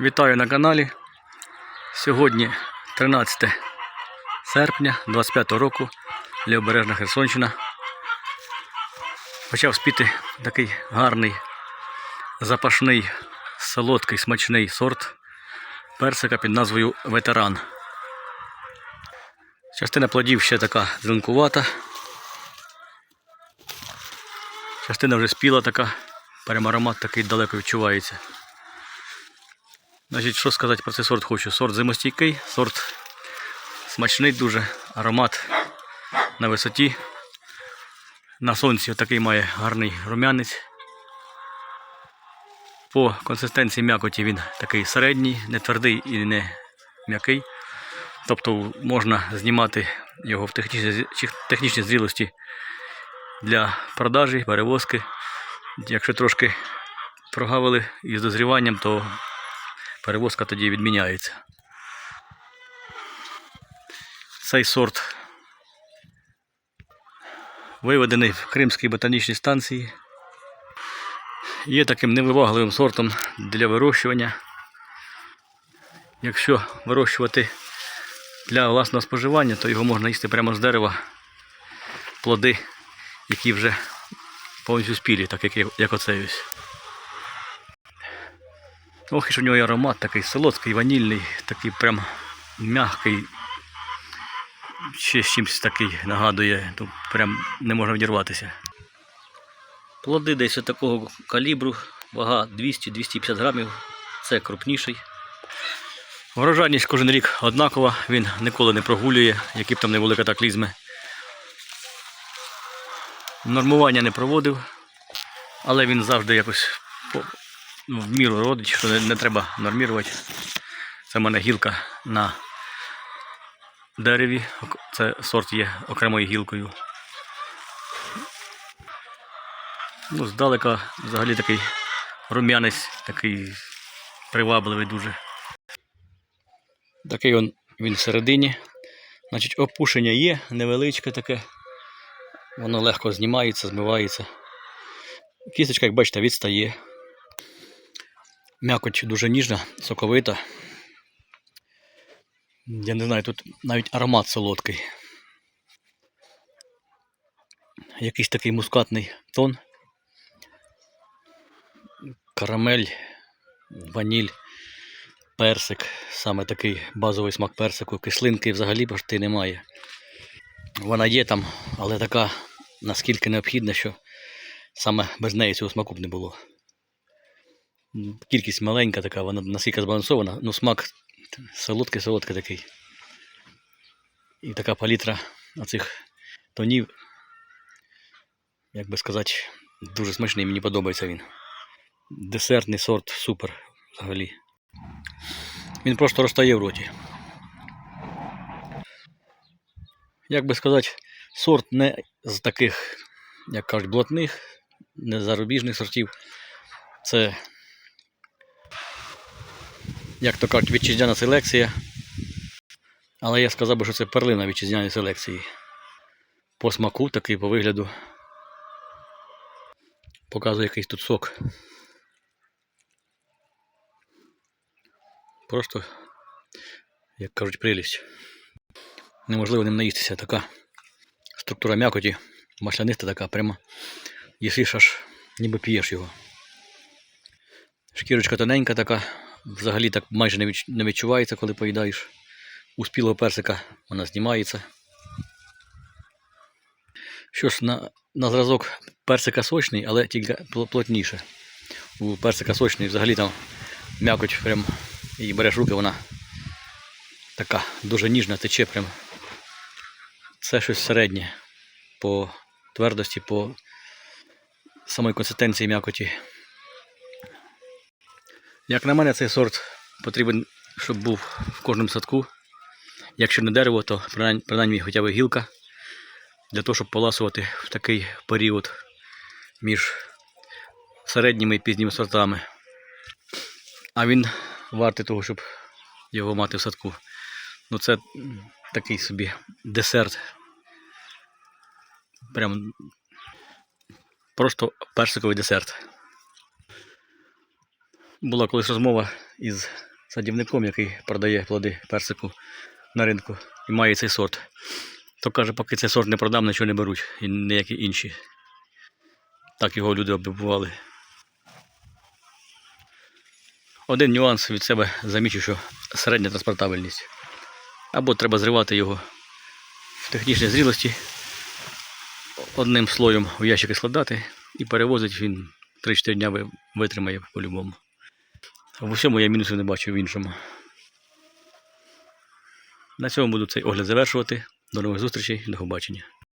Вітаю на каналі. Сьогодні 13 серпня 25 року, Лівобережна Херсонщина. Почав спіти такий гарний, запашний, солодкий, смачний сорт персика під назвою Ветеран. Частина плодів ще така зеленкувата. Частина вже спіла така, прям аромат такий далеко відчувається. Значить, що сказати про цей сорт хочу? Сорт зимостійкий, сорт смачний дуже, аромат на висоті. На сонці такий має гарний рум'янець. По консистенції м'якоті він такий середній, не твердий і не м'який. Тобто можна знімати його в технічній, зрілості для продажі, перевозки. Якщо трошки прогавили із дозріванням, то перевозка тоді відміняється. Цей сорт виведений в Кримській ботанічній станції. Є таким невивагливим сортом для вирощування. Якщо вирощувати для власного споживання, то його можна їсти прямо з дерева плоди, які вже повністю спілі, так як, як оцей ось. Ох, і ж у нього аромат такий солодкий, ванільний, такий прям м'який. Ще з чимось такий нагадує, то прям не можна відірватися. Плоди десь такого калібру, вага 200-250 грамів, це крупніший. Врожайність кожен рік однакова, він ніколи не прогулює, які б там не були катаклізми. Нормування не проводив, але він завжди якось ну, в міру родить, що не, не треба нормірувати. Це в мене гілка на дереві. Це сорт є окремою гілкою. Ну, здалека взагалі такий рум'янець, такий привабливий дуже. Такий он, він всередині. Значить, опушення є, невеличке таке. Воно легко знімається, змивається. Кісточка, як бачите, відстає. М'якоть дуже ніжна, соковита. Я не знаю, тут навіть аромат солодкий. Якийсь такий мускатний тон. Карамель, ваніль, персик. Саме такий базовий смак персику. Кислинки взагалі почти немає. Вона є там, але така наскільки необхідна, що саме без неї цього смаку б не було. М, Кількість маленька така, вона наскільки збалансована, ну смак солодкий, солодкий такий. І така палітра оцих тонів, як би сказати, дуже смачний, мені подобається він. Десертний сорт супер взагалі. Він просто розтає в роті. Як би сказати, сорт не з таких, як кажуть, блатних, не зарубіжних сортів. Це, як то кажуть, вітчизняна селекція. Але я сказав би, що це перлина вітчизняної селекції. По смаку такий, по вигляду. Показує якийсь тут сок. Просто, як кажуть, прелість. Неможливо ним наїстися. Така структура м'якоті, масляниста така, прямо їсиш аж ніби п'єш його. Шкірочка тоненька така, взагалі так майже не відчувається, коли поїдаєш. У спілого персика вона знімається. Що ж, на, на зразок персика сочний, але тільки плотніше. У персика сочний взагалі там м'якоть прям її береш руки, вона така дуже ніжна, тече прям. Це щось середнє по твердості, по самої консистенції м'якоті. Як на мене, цей сорт потрібен, щоб був в кожному садку. Якщо не дерево, то принаймні, хоча б гілка, для того, щоб поласувати в такий період між середніми і пізніми сортами. А він вартий того, щоб його мати в садку. Ну це такий собі десерт. Прям просто персиковий десерт. Була колись розмова із садівником, який продає плоди персику на ринку і має цей сорт. То каже, поки цей сорт не продам, нічого не беруть і ніякі інші. Так його люди оббивали. Один нюанс від себе замічу, що середня транспортабельність. Або треба зривати його в технічній зрілості, одним слоєм в ящики складати і перевозить він 3-4 дня витримає по-любому. В усьому я мінусів не бачу в іншому. На цьому буду цей огляд завершувати. До нових зустрічей, до побачення.